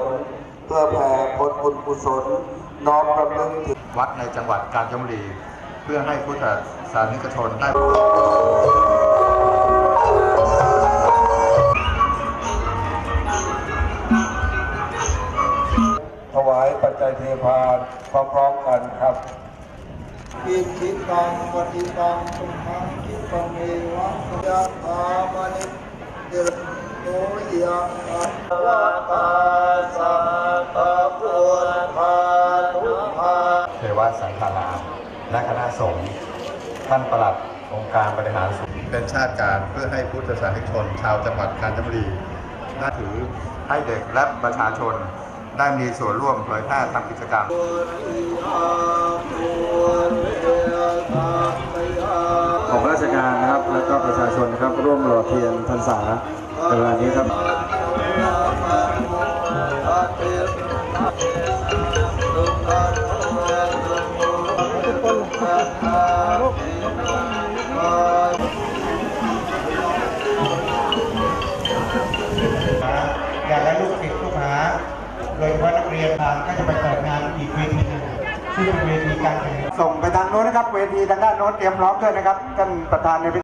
ล เพื่อแผ่ผลบุญกุศล น้อมรำลึกถึงวัดในจังหวัดกาญจนบุรี เพื่อให้พุทธศาสนิกชนได้ถวายปัจจัยเทพานพร้อมๆกันครับอิทิตังปฏิตังสุขังคิปะเมวังยะธามนิเดรโนยะวะตา วสังฆารามและคณะสงฆ์ท่านประหลัดองค์การบริหารส่วนเป็นชาติการเพื่อให้พุทธศาสนิกชน ชาวจังหวัดกาญจนบุรีน่าถือให้เด็กและประชาชนได้มีส่วนร่วมเผยแพร่ทำกิจกรรมของราชการนะครับ และก็ประชาชนนะครับร่วมหล่อเทียนพรรษาในเวลานี้ครับ อยากให้ลูกศิษย์ลูกหา โดยเฉพาะนักเรียนทางก็จะไปเปิดงานอีกเวทีหนึ่งซึ่งเป็นเวทีการแข่งส่งไปทางโน้นนะครับ เวทีทางด้านโน้นเตรียมพร้อมด้วยนะครับท่านประธานในพิธี